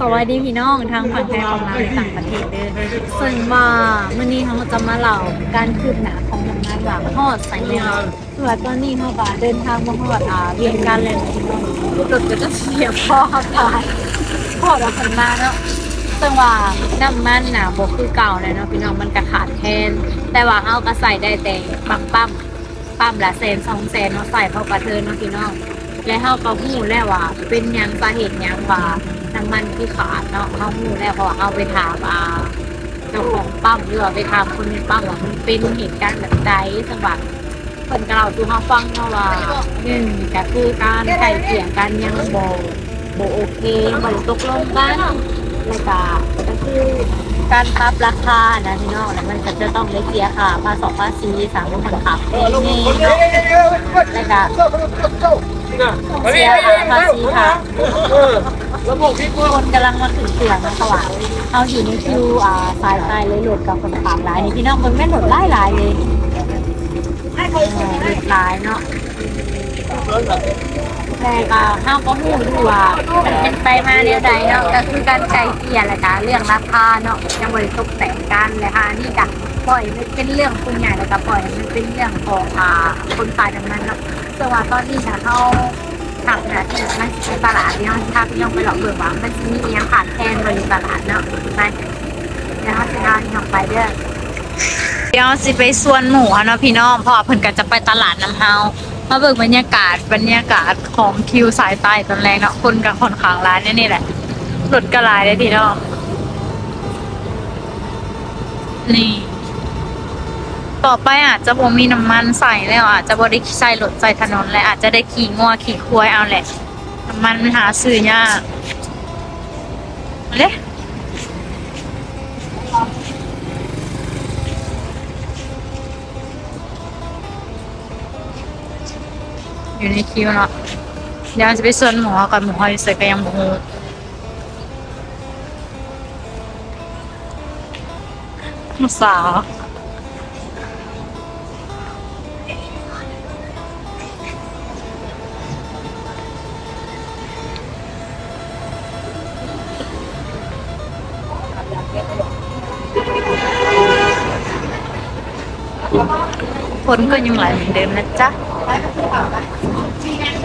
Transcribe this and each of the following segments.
สวัสดีพี่น้องทางฝั่งไทยของเราในต่างประเทศเด้อซึ่งว่ามื่อนี้เขาจะมาเล่าการคืบหน้าของน้ำงานว่าฮอดส่แล้วส่วนตอนนี้เขาก็เดินทางมาฮอดอ่าเวียงกันเลยนพี่น้องรถก็จะเสียพ่อตายพ่อเราคนมาเนาะซึ่งว่าน้ำมันน่ะบ่คือเก่าเลยเนาะพี่น้องมันก็ขาดแคลนแต่ว่าเอาก็ใส่ได้แต่ปั๊มปั๊มปั๊มละแสนสองแสนเนาะใส่เข้ากระเทินเนาะพี่น้อง และเฮาก็ฮู้แล้วว่า เป็นหยังสาเหตุหยังว่าน้ำมันคือขาดเนาะเฮาฮู้แล้วเพราะว่าเฮาไปถามอ่าเจ้าของปั๊มหรือว่าไปถามคนในปั๊มว่ามันเป็นเหตุการณ์แบบใดจังหวะเพิ่นก็เล่าสู่เฮาฟังเนาะว่าหนึ่งก็คือการไก่เกลี่ยกันยังบ่บ่โอเคบ่ได้ตกลงกันแล้วก็ก็คือการปรับราคานะพี่น้องแล้วมันก็จะต้องได้เสียค่าภาษีภาษีสามคนขับเองนี่เนาะแล้วก็ เสียภาษีค่ะระบบพี่กูคนกำลังมาถึงเสียงนะคะว่าเอาอยู่ในคิวอ่าสายไฟเลยหลุดกับคนตามหลายนี่พี่น้องคนแม่หลุดไล่หลายเลยเออโหลดหลายเนาะ แต่ก็ห้าก็หูอยู่ว่ามันเป็นไปมาเรียวใดเนาะก็คือการใจเกลี่ยแหละจ้ะเรื่องราคาเนาะยังบริตกแต่งกันเลยค่ะนี่จ้ะปล่อยมันเป็นเรื่องคุณใหญ่แล้วก็ปล่อยมันเป็นเรื่องของอ่าคนขายดังนั้นเนาะแต่ว่าตอนนี้นะเขาทำนะที่มันในตลาดเนี่ยถ้าพี่น้องไปหลอกเบิกว่ามันจะมีอย่างขาดแคลนบริตลาดเนาะไปเดี๋ยวเขาจะเอาพี่น้องไปเด้อเดี๋ยวสิไปส่วนหมูเนาะพี่น้องเพราะว่าเพิ่นก็จะไปตลาดน้ำเฮา มาเบิกบรรยากาศบรรยากาศของคิวสายใต้ตอนแรกเนาะคนกับคนขางร้านเนี่ยนี่แหละรถก็หลายเลยพี่น้องนี่ ต่อไปอาจจะบ่มีน้ำมันใส่แล้วอาจจะบ่ได้ใส่รถใส่ถนนและอาจจะได้ขี่งัวขี่ควายเอาแหละน้ำมันหาซื้อยากเด้ อยู่ในคิวเนาะเดี๋ยวจะไปส่วนหมูก่อนหมูหอยใส่ก็ยังบ่ฮู้ลูสาวคนก็ยังไหลเหมือนเดิมนะจ๊ะ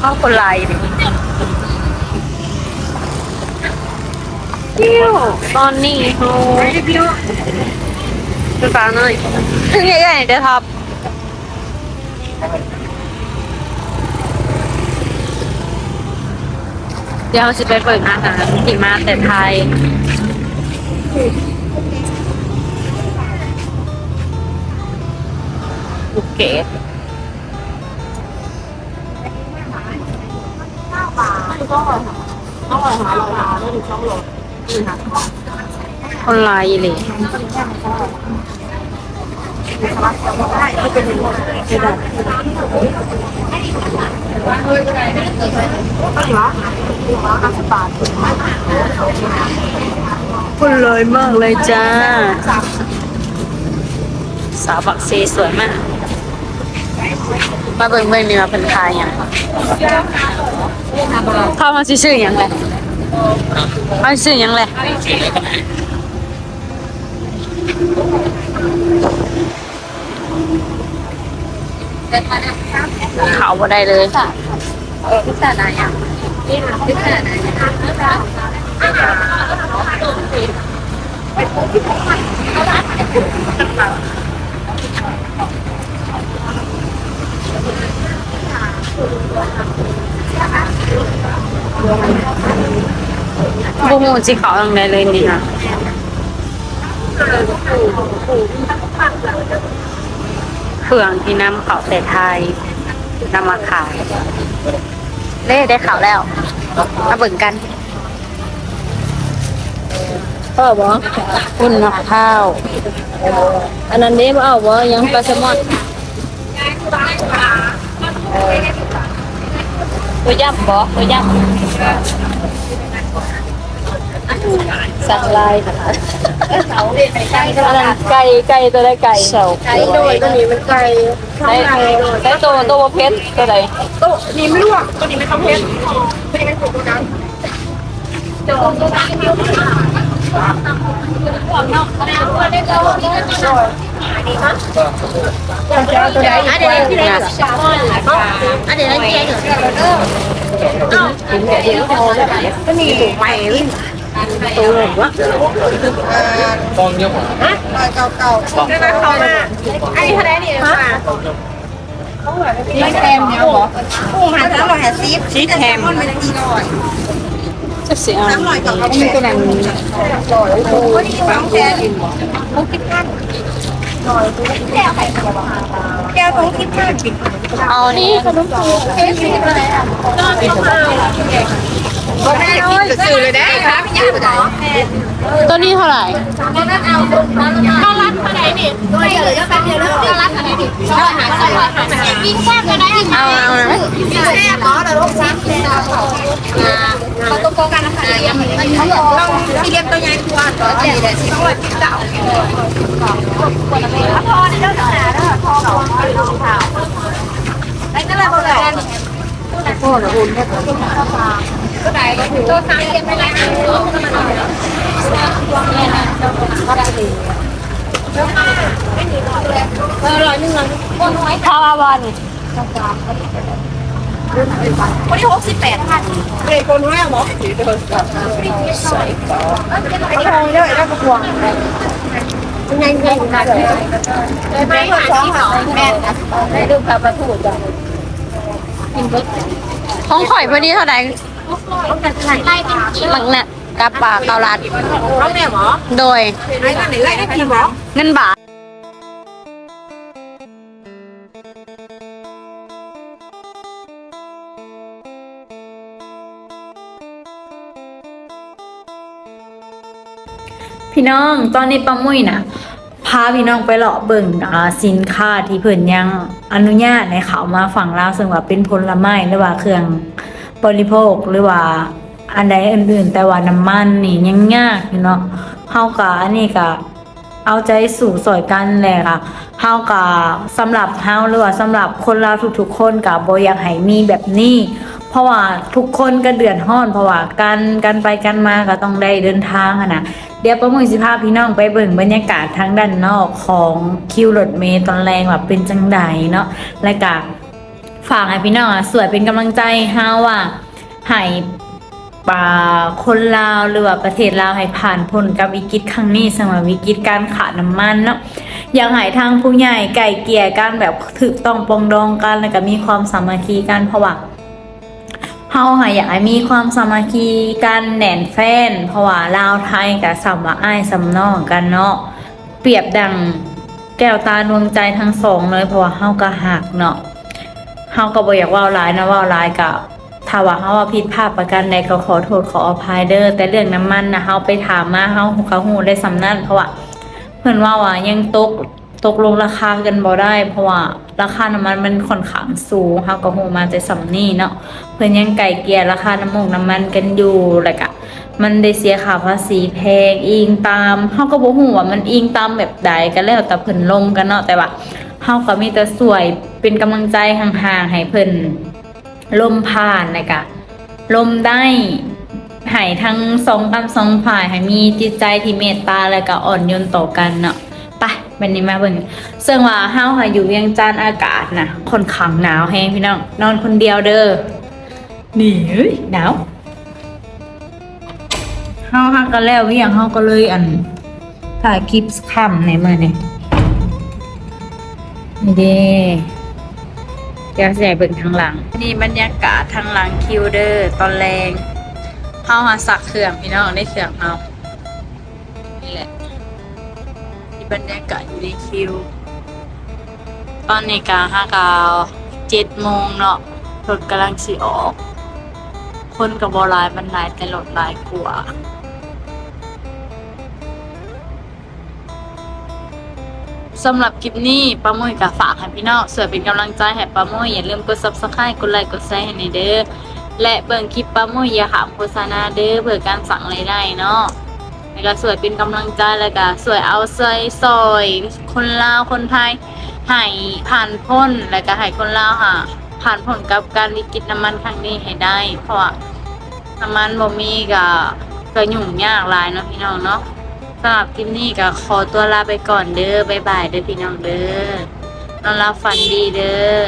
ข้าคนไลน์ดิเที่ยวตอนนี้เขาไปฟังหน่อยถึงยังไงเดี๋ยวท็อปเดี๋ยวจะไปเปิดอาหารที่มาแต่ไทยภูเก็ต คนลายเลยคนเลยมากเลยจ้า สาวบักซีสวยมาก มาเบิ่งเบิ่งนี่มาเป็นทายหยัง เข้ามาสิชื่อหยังเลยมาชื่อหยังเลยเขาบ่ได้เลยค่ะพิซซ่าไหนอะพิซซ่าไหน บูมูสิเขาตรงไหนเลยนี่นะเครื่องที่นำเขาแต่ไทยนำมาขายเล่ได้ข่าวแล้วมาเบิ่งกันพ่อบอกอุ่นมะพร้าวอันนั้นนี้บ่เอาบ่ยังปลาแซลมอน ตัวยับบ่ตัวยับสั่งลายค่ะอันนั้นไก่ไก่ตัวใดไก่เสาไก่โดยตัวนี้มันไก่ได้ได้ตัวตัวบ่เพชรตัวใดตัวนี้ไม่ลวกตัวนี้ไม่ต้องเผ็ดตัวนี้ไม่ถูกตัวนั้นตัวใดอันเดียวที่ไหนอันเดียว ที่ไหนก็มีใหม่ฟองเยอะกว่าได้ไหมเขามาไอ้ทะเลนี่ค่ะไม่แคมเนี่ยหรอกุ้งหันแล้วเราแห่ซีฟซีแคมมันเป็นกี่ร้อยจะเสียน้ำหน่อยกับเขาเป็นตัวนั้นโอ้ยสองแสนหกสิบพัน แก้วไข่แก้องคิดมากเอานี่ขนมปูเค้กสีอะไรอะก็ไม่ต้องมาก็แม่กินสื่อเลยได้ค่ะพี่ยาหรอตัวนี้เท่าไหร่ข้าวรัดอะไรนี่ด้วยเหลือแป๊บเดียวแล้วข้าวรัดอะไรนี่ชอบหาชอบอาหารกินกว้างกันได้ยังไงเอาเอาไหมแซ่บเนาะแต่ลูกซ้ำแซ่บ เขาต้องโกกันนะคะเรียมเขาต้องที่เรียมตัวใหญ่กว่าต่อแจกเลยที่ต้องกินเต่าพอในเรื่องหนาเด้อพอกับลูกสาวไอ้นั่นแหละบอกกันพ่อละอุ่นแค่ตัวตัวไหนก็ถือตัวซ้ำเรียมไม่ได้เออร้อยหนึ่งร้อยคนน้อยข้าวบอล วันที่หกสิบแปดพันเด็กคนแรกหมอผีเดินกลับไอ้ทองด้วยแล้วก็พวงยังไงยังไงเลยไม่หาที่สองแม่ได้ดูปลาปลาทูจ้ะกินรถท้องข่อยพอดีเท่าไหร่หลังน่ะกับปลาเกาลัดเขาแม่หมอโดยเงินบาท พี่น้องตอนนี้ป้ามุ้ยนะพาพี่น้องไปเลาะเบิ่งสินค้าที่เพิ่นยังอนุญาตในเขามาฝั่งลาวซึ่งว่าเป็นผลไม้หรือว่าเครื่องบริโภคหรือว่าอันใดอื่นๆ แต่ว่าน้ำมันนี่ยังยากอยู่เนาะเฮาก็อันนี้ก็เอาใจสู่สอยกันแหละค่ะเฮาก็สำหรับเฮาหรือว่าสำหรับคนลาวทุกๆคนก็บ่อยากให้มีแบบนี้ เพราะว่าทุกคนก็เดือดร้อน เพราะว่าการการไปกันมาก็ต้องได้เดินทางอะนะเดี๋ยวประมุยสิพาพี่น้องไปเบิ่งบรรยากาศทางด้านนอกของคิวรถเมย์ตอนแรงว่าเป็นจังใดเนาะและก็ฝากให้พี่น้องอะสวยเป็นกำลังใจฮาว่าให้ป่าคนลาวหรือว่าประเทศลาวให้ผ่านพ้นกับวิกฤตครั้งนี้สำหรับวิกฤตการขาดน้ำมันเนาะอยากให้ทางผู้ใหญ่ไก่เกลี่ยกันแบบถูกต้องปรองดองกันแล้วก็มีความสามัคคีกันเพราะว่า เฮาค่ะอยากให้มีความสามัคคีกันแหน่นแฟน เพราะว่าลาวไทยกับสัมว่าอ้ายสัมน้องกันเนาะเปรียบดังแก้วตาดวงใจทั้งสองเลยเพราะว่าเฮาก็หักเนาะเฮาก็บ่อยากว่าร้ายนะว่าร้ายกับถ้าว่าเฮาว่าผิดพลาดประการใดก็ขอโทษขออภัยเด้อแต่เรื่องน้ำมันนะเฮาไปถามมาเฮาก็ฮู้ได้สำนั่นเพราะว่าเพื่อนว่าว่ายังตก ตกลงราคากันบ่ได้ เพราะว่าราคาน้ำมันมันค่อนข้างสูงเฮาก็ฮู้มาแต่สำนี้เนาะเพิ่นยังไก่เกลี่ยราคาน้ำมันน้ำมันกันอยู่แล้วก็มันได้เสียค่าภาษีแพงอิงตามเฮาก็บ่ฮู้ว่ามันอิงตามแบบใดก็แล้วแต่เพิ่นลงกันเนาะแต่ว่าเฮาก็มีแต่สวยเป็นกำลังใจห่างๆให้เพิ่นลมผ่านแล้วก็ลมได้ให้ทั้งสองกันสองฝ่ายให้มีจิตใจที่เมตตาแล้วก็อ่อนโยนต่อกันเนาะ วันนี้มาเบิ่งซึ่งว่าเฮาวค่ะอยู่เวียงจันทน์อากาศนะค่อนข้างหนาวแฮงพี่น้องนอนคนเดียวเด้อนี่เฮ้ยหนาวเฮาวฮักกันแล้วเวียงเฮาก็เลยอันถ่ายคลิปค่ำในมื้อนี้นี่เด้เดี๋ยวให้เบิ่งทางหลัง นี่บรรยากาศทางหลังคิวเดอร์ตอนแรงเฮาหาสักเครื่องพี่น้องได้เครื่องเฮา บรรยากาศอยู่ในคิว ตอนนี้กาห้าเก้าเจ็ดโมงเนาะรถกำลังสีออก คนกับบอลายมันหลายแต่รถหลายกลัวสำหรับคลิปนี้ป้ามุ้ยกับฝากให้พี่น้องสวยเป็นกำลังใจให้ป้ามุ้ยอย่าลืมกดซับสไครต์กดไลค์กดแชร์ให้ในเด้อและเบิ่งคลิปป้ามุ้ยอย่าหามโฆษณาเด้อเพื่อการสั่งรายได้เนาะ แล้วก็สวยเป็นกำลังใจแล้วก็สวยเอาซอยซอยคนลาวคนไทยให้ผ่านพ้นแล้วก็ให้คนลาวค่ะผ่านผลกับการวิกฤตน้ำมันครั้งนี้ให้ได้ เพราะว่าน้ำมันบ่มีก็ก็ยุ่งยากหลายเนาะพี่น้องเนาะสำหรับคลิปนี้ก็ขอตัวลาไปก่อนเด้อบ๊ายบายเด้อพี่น้องเด้อนอนรับฝันดีเด้อ